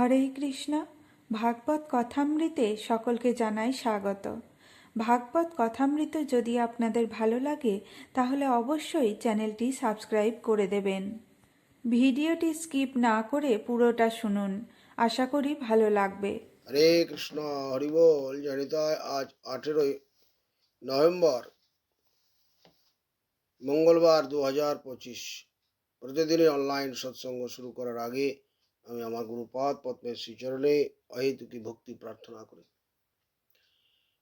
হরে কৃষ্ণ। ভাগবত কথামৃতে সকলকে জানাই স্বাগত। ভাগবত কথামৃত যদি আপনাদের ভালো লাগে, তাহলে অবশ্যই চ্যানেলটি সাবস্ক্রাইব করে দেবেন। ভিডিওটি স্কিপ না করে পুরোটা শুনুন। আশা করি ভালো লাগবে। হরে কৃষ্ণ হরিবোল জানিতায় আজ আঠেরোই নভেম্বর, মঙ্গলবার দু হাজার পঁচিশ। প্রতিদিনই অনলাইন সৎসঙ্গ শুরু করার আগে আমি আমার গুরুপাদ পদ্মের শ্রীচরণে অহেতুকি ভক্তি প্রার্থনা করি।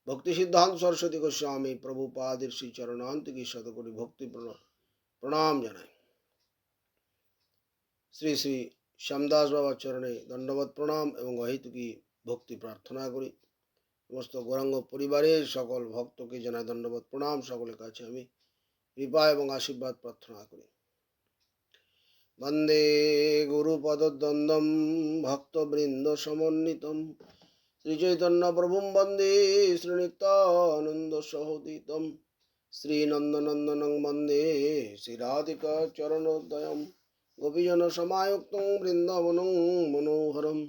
ভক্তি সিদ্ধান্ত সরস্বতী গোস্বামী প্রভুপাদের শ্রীচরণান্তিকে শতকোটি ভক্তি প্রণাম জানাই। শ্রী শ্রী শ্যামদাস বাবার চরণে দণ্ডবত প্রণাম এবং অহেতুকি ভক্তি প্রার্থনা করি। সমস্ত গৌরাঙ্গ পরিবারের সকল ভক্তকে জানাই দণ্ডবত প্রণাম। সকলের কাছে আমি কৃপা এবং আশীর্বাদ প্রার্থনা করি। বন্দে সমন্বিতম শ্রীচৈতন্য প্রভুম বন্দে শ্রীনিত্যানন্দ সহোদিতম শ্রীনন্দনন্দনং বন্দে শ্রীরাধিকা চরণোদয়ম গোপীজন সমায়ুক্তং বৃন্দাবনং মনোহরম।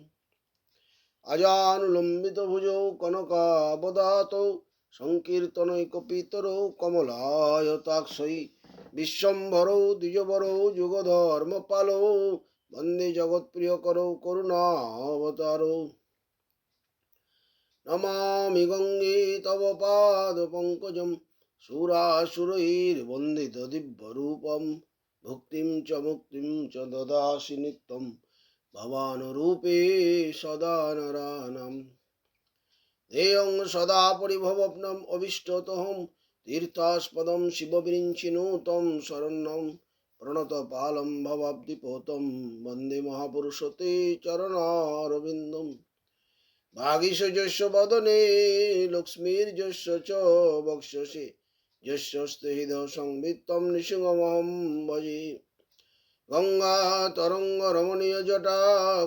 অজানুলম্বিত ভুজৌ কনকাবদাতৌ। সংকীর্তনৈকপিতরৌ কমলায়তাক্ষৈ বিশ্বম্ভরৌ, দ্বিজবরৌ, যুগধর্মপালৌ, বন্দে জগৎপ্রিয়করৌ, করুণাবতারৌ। নমামি গঙ্গে তব পাদপঙ্কজম সুরাসুরৈর্বন্দিত দিব্যরূপম, ভুক্তিম চ মুক্তিম চ দদাসি নিত্যম, ভবানুরূপে সদা নরানাম দেয়ং সদা পরিভবপ্নম, অভিষ্টতহম তীর্থাস্পদম শিববিরিঞ্চিনুতম শরণ্যম প্রণতপালম ভবাব্দিপোতম বন্দে মহাপুরুষতে চরণারবিন্দম। ভাগীশ যস্য বদনে লক্ষ্মীর্যস্য চ বক্ষসে যস্যস্তে হৃদয় সংবিত্তম নৃসিংহমহম ভজে। গঙ্গা তরঙ্গ রমণীয় জটা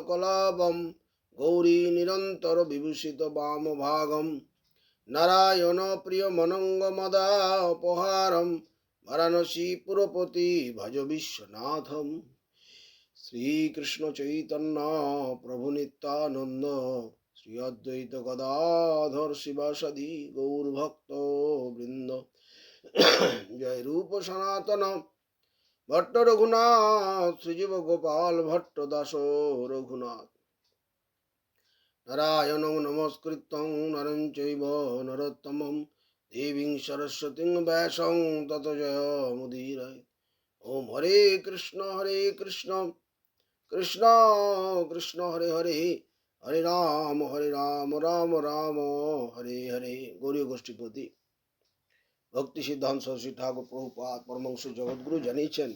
কলাপম গৌরী নিরন্তর বিভূষিত বাম ভাগম নারায়ণ প্রিয় মনঙ্গ মদা অপহারম বারাণসী পুরপতি ভজ বিশ্বনাথম। শ্রীকৃষ্ণ চৈতন্য প্রভু নিত্যানন্দ, শ্রী অদ্বৈত গদাধর শিবাসাদি গৌর ভক্ত বৃন্দ। জয় রূপ সনাতন। ভট্ট রঘুনাথ, শ্রীজীব গোপাল ভট্ট দাস রঘুনাথ। নারায়ণ নমস্কৃত নরং চৈব নরোত্তমম। দেবীং সরস্বতীং ব্যাসং তত জয় মুদীরয় ওম হরে কৃষ্ণ হরে কৃষ্ণ। কৃষ্ণ কৃষ্ণ, হরে হরে। হরে রাম হরে রাম রাম রাম, হরে হরে। গৌরী গোষ্ঠীপতি ভক্তি, সিদ্ধান্ত, সরস্বতী ঠাকুর প্রভুপাত পরমংশ জগৎগুরু জানিয়েছেন,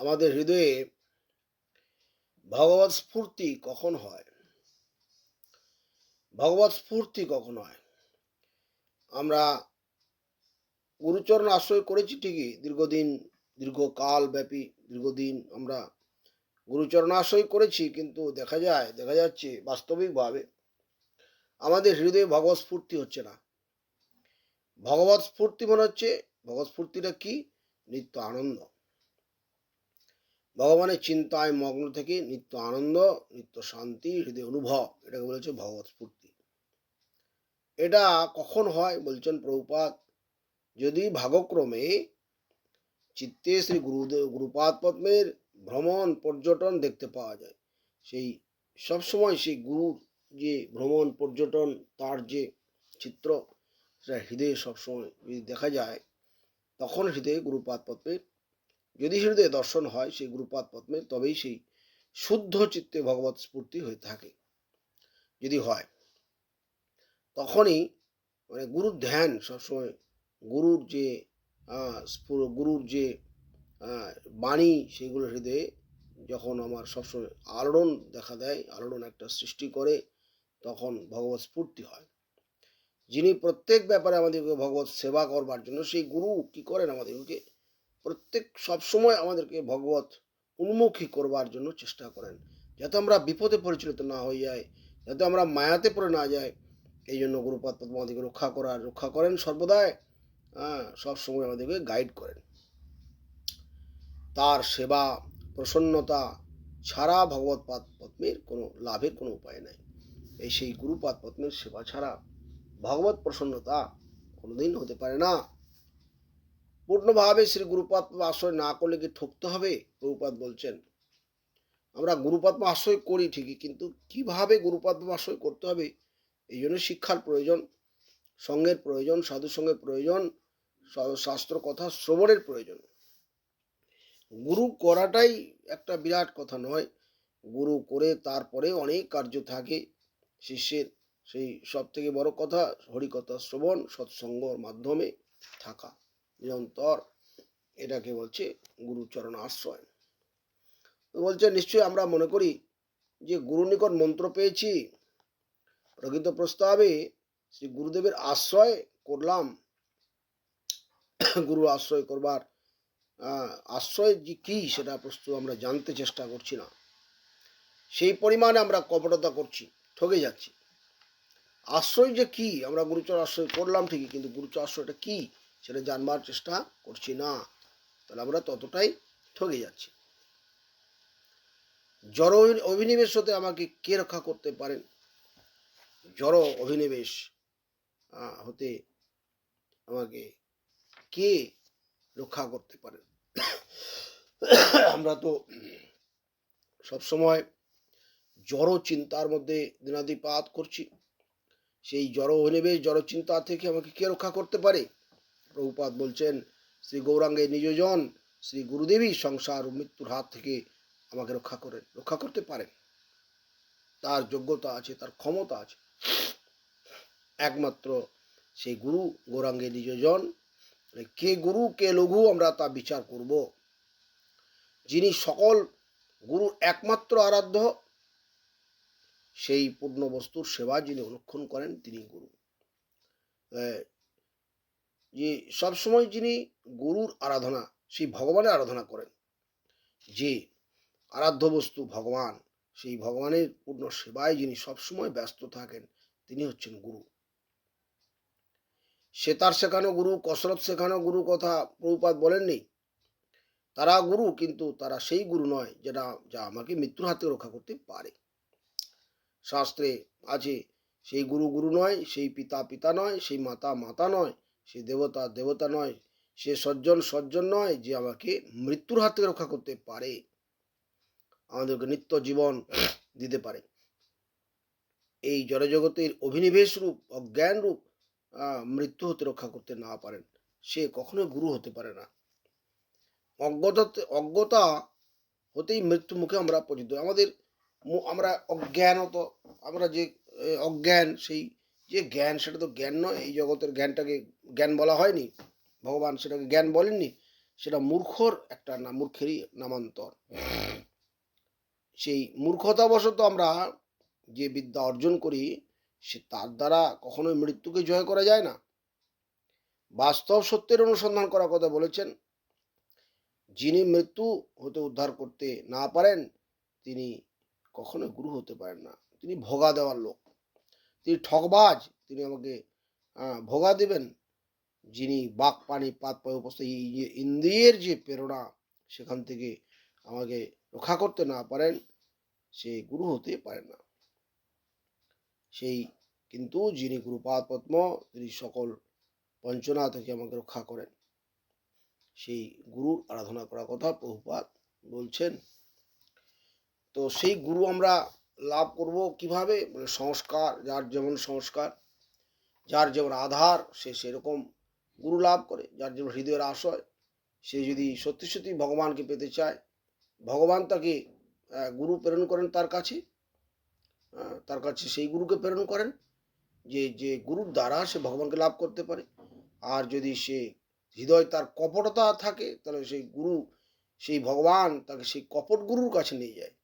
আমাদের হৃদয়ে ভগবত স্ফূর্তি কখন হয়? ভগবত স্ফূর্তি কখন হয়? আমরা গুরুচরণ আশ্রয় করেছি ঠিকই, দীর্ঘদিন, দীর্ঘকাল ব্যাপী দীর্ঘদিন আমরা গুরুচরণ আশ্রয় করেছি, কিন্তু দেখা যায়, দেখা যাচ্ছে বাস্তবিকভাবে আমাদের হৃদয়ে ভগবত স্ফূর্তি হচ্ছে না। ভগবত স্ফূর্তি মনে হচ্ছে, ভগবত স্ফূর্তিটা কি? নিত্য আনন্দ। ভগবানের চিন্তায় মগ্ন থেকে নিত্য আনন্দ, নিত্য শান্তি, হৃদয় অনুভব, এটাকে বলেছে ভগবত স্ফূর্তি। এটা কখন হয় বলছেন প্রভুপাত যদি ভাগক্রমে চিত্তে শ্রী গুরুদেব, গুরুপাদ পদ্মের ভ্রমণ, পর্যটন দেখতে পাওয়া যায়, সেই সবসময় সেই গুরুর যে ভ্রমণ, পর্যটন, তার যে চিত্র, সেটা হৃদয়ে সবসময় যদি দেখা যায়, তখন হৃদয়ে গুরুপাদ পদ্মের যদি হৃদয়ে দর্শন হয় সেই গুরুপাদ পদ্মের তবেই সেই শুদ্ধ চিত্তে ভগবত স্ফূর্তি হয়ে থাকে। যদি হয়, তখনই মানে গুরুর ধ্যান সবসময়, গুরুর যে গুরুর যে বাণী, সেগুলো হৃদয়ে যখন আমার সবসময় আলোড়ন দেখা দেয়, আলোড়ন একটা সৃষ্টি করে, তখন ভগবত স্ফূর্তি হয়। যিনি প্রত্যেক ব্যাপারে আমাদেরকে ভগবত সেবা করবার জন্য, সেই গুরু কি করেন আমাদেরকে প্রত্যেক সবসময় আমাদেরকে ভগবত উন্মুখী করবার জন্য চেষ্টা করেন। যাতে আমরা বিপদে পরিচালিত না হয়ে যাই, যাতে আমরা মায়াতে পড়ে না যাই। এই জন্য গুরুপাদ পদ্ম আমাদেরকে রক্ষা করার, রক্ষা করেন সর্বদাই। হ্যাঁ সবসময় আমাদেরকে গাইড করেন। তার সেবা, প্রসন্নতা ছাড়া ভগবত পাদ পদ্মের কোনো লাভের কোনো উপায় নাই। এই সেই গুরুপাদ পদ্মের সেবা ছাড়া ভগবত প্রসন্নতা কোনোদিন হতে পারে না। পূর্ণভাবে শ্রী গুরুপাদ আশ্রয় না করলে কি ঠকতে হবে? প্রভুপাদ বলছেন, আমরা গুরুপাত্ম আশ্রয় করি ঠিকই, কিন্তু কীভাবে গুরুপাত্ম আশ্রয় করতে হবে? এই জন্য শিক্ষার প্রয়োজন, সঙ্গের প্রয়োজন সাধু সঙ্গের প্রয়োজন শাস্ত্র কথা শ্রবণের প্রয়োজন। গুরু করাটাই একটা বিরাট কথা নয়। গুরু করে তারপরে অনেক কার্য থাকে, শিষ্যের। সেই সব থেকে বড় কথা হরিকথা শ্রবণ, সৎসঙ্গর মাধ্যমে থাকা। নিরন্তর এটাকে বলছে গুরুচরণ আশ্রয়। বলছে, নিশ্চয়ই আমরা মনে করি যে গুরু নিকট মন্ত্র পেয়েছি। প্রকৃত প্রস্তাবে শ্রী গুরুদেবের আশ্রয় করলাম। গুরু আশ্রয় করবার আশ্রয় যে কি সেটা প্রস্তুত আমরা জানতে চেষ্টা করছি না। সেই পরিমাণে আমরা কপটতা করছি ঠকে যাচ্ছি। আশ্রয় যে কি? আমরা গুরুচর আশ্রয় করলাম ঠিকই, কিন্তু গুরুচর আশ্রয়টা কি? সেটা জানবার চেষ্টা করছি না, তাহলে আমরা ততটাই ঠকে যাচ্ছি। জড় অভিনিবেশ হতে আমাকে কে রক্ষা করতে পারেন জড় অভিনিবেশ হতে আমাকে কে রক্ষা করতে পারেন আমরা তো সবসময় জড় চিন্তার মধ্যে দিনাদিপাত করছি। সেই জড় অভিনিবেশ, জড় চিন্তা থেকে আমাকে কে রক্ষা করতে পারে? প্রভুপাত বলছেন, শ্রী গৌরাঙ্গের নিজজন শ্রী গুরুদেবী সংসার ও মৃত্যুর হাত থেকে আমাকে রক্ষা করেন, রক্ষা করতে পারেন। তার যোগ্যতা আছে, তার ক্ষমতা আছে। একমাত্র সেই গুরু গৌরাঙ্গের নিজজন কে গুরু, কে লঘু, আমরা তা বিচার করব। যিনি সকল গুরু একমাত্র আরাধ্য, সেই পূর্ণ বস্তুর সেবা যিনি অনুক্ষণ করেন, তিনি গুরু। যে সবসময় যিনি গুরুর আরাধনা, সেই ভগবানের আরাধনা করেন। যে আরাধ্য বস্তু ভগবান, সেই ভগবানের পূর্ণ সেবায় যিনি সবসময় ব্যস্ত থাকেন, তিনি হচ্ছেন গুরু। সে তার শেখানো গুরু, কসরত শেখানো গুরু কথা প্রভুপাত বলেননি। তারা গুরু, কিন্তু তারা সেই গুরু নয়, যেটা, যা আমাকে মৃত্যুর হাতে রক্ষা করতে পারে। শাস্ত্রে আছে, সেই গুরু গুরু নয়, সেই পিতা পিতা নয়, সেই মাতা মাতা নয় সেই দেবতা দেবতা নয়, সে সজ্জন সজ্জন নয় যে আমাকে মৃত্যুর হাত থেকে রক্ষা করতে পারে। আমাদেরকে নিত্য জীবন দিতে পারে। এই জড়জগতের অভিনিবেশ রূপ, অজ্ঞান রূপ মৃত্যু হতে রক্ষা করতে না পারেন। সে কখনো গুরু হতে পারে না। অজ্ঞতা অজ্ঞতা হতেই মৃত্যু মুখে আমরা পরিচিত আমাদের আমরা অজ্ঞানত, আমরা যে অজ্ঞান সেই যে জ্ঞান, সেটা তো জ্ঞান নয়। এই জগতের জ্ঞানটাকে জ্ঞান বলা হয়নি। ভগবান সেটাকে জ্ঞান বলেননি। সেটা মূর্খর একটা না, মূর্খেরই নামান্তর। সেই মূর্খতাবশত আমরা যে বিদ্যা অর্জন করি, সে তার দ্বারা কখনোই মৃত্যুকে জয় করা যায় না। বাস্তব সত্যের অনুসন্ধান করার কথা বলেছেন। যিনি মৃত্যু হতে উদ্ধার করতে না পারেন, তিনি কখনোই গুরু হতে পারেন না। তিনি ভোগা দেওয়ার লোক। তিনি ঠকবাজ তিনি আমাকে ভোগা দেবেন। যিনি বাক পানি পাত পায়ে উপস্থিত ইন্দ্রিয়ের যে প্রেরণা, সেখান থেকে আমাকে রক্ষা করতে না পারেন, সে গুরু হতে পারেন না। সেই কিন্তু যিনি গুরুপাদ পদ্ম, তিনি সকল বঞ্চনা থেকে আমাকে রক্ষা করেন। সেই গুরু আরাধনা করার কথা প্রভুপাদ বলছেন। তো সেই গুরু আমরা লাভ করব কীভাবে? মানে সংস্কার, যার যেমন সংস্কার, যার যেমন আধার, সে সেরকম গুরু লাভ করে, যার যেমন হৃদয়ের আশয় সে যদি সত্যি সত্যি ভগবানকে পেতে চায়, ভগবান তাকে গুরু প্রেরণ করেন তার কাছে তার কাছে সেই গুরুকে প্রেরণ করেন, যে যে গুরুর দ্বারা সে ভগবানকে লাভ করতে পারে। আর যদি সে হৃদয় তার কপটতা থাকে, তাহলে সেই গুরু, সেই ভগবান তাকে সেই কপট গুরুর কাছে নিয়ে যায়।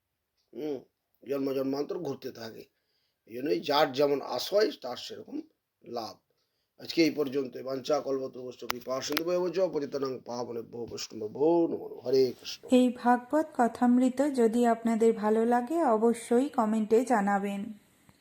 জন্ম জন্মান্তর ঘুরতে থাকে। এই জন্যই যার যেমন আশয় তার সেরকম লাভ। আজকে এই পর্যন্ত বাঞ্চা কল্পতবস্ত কৃপা, সিন্ধু পতিতানাং পাবনে বহু বৈষ্ণব বহু হরে কৃষ্ণ। এই ভাগবত কথামৃত যদি আপনাদের ভালো লাগে, অবশ্যই কমেন্টে জানাবেন।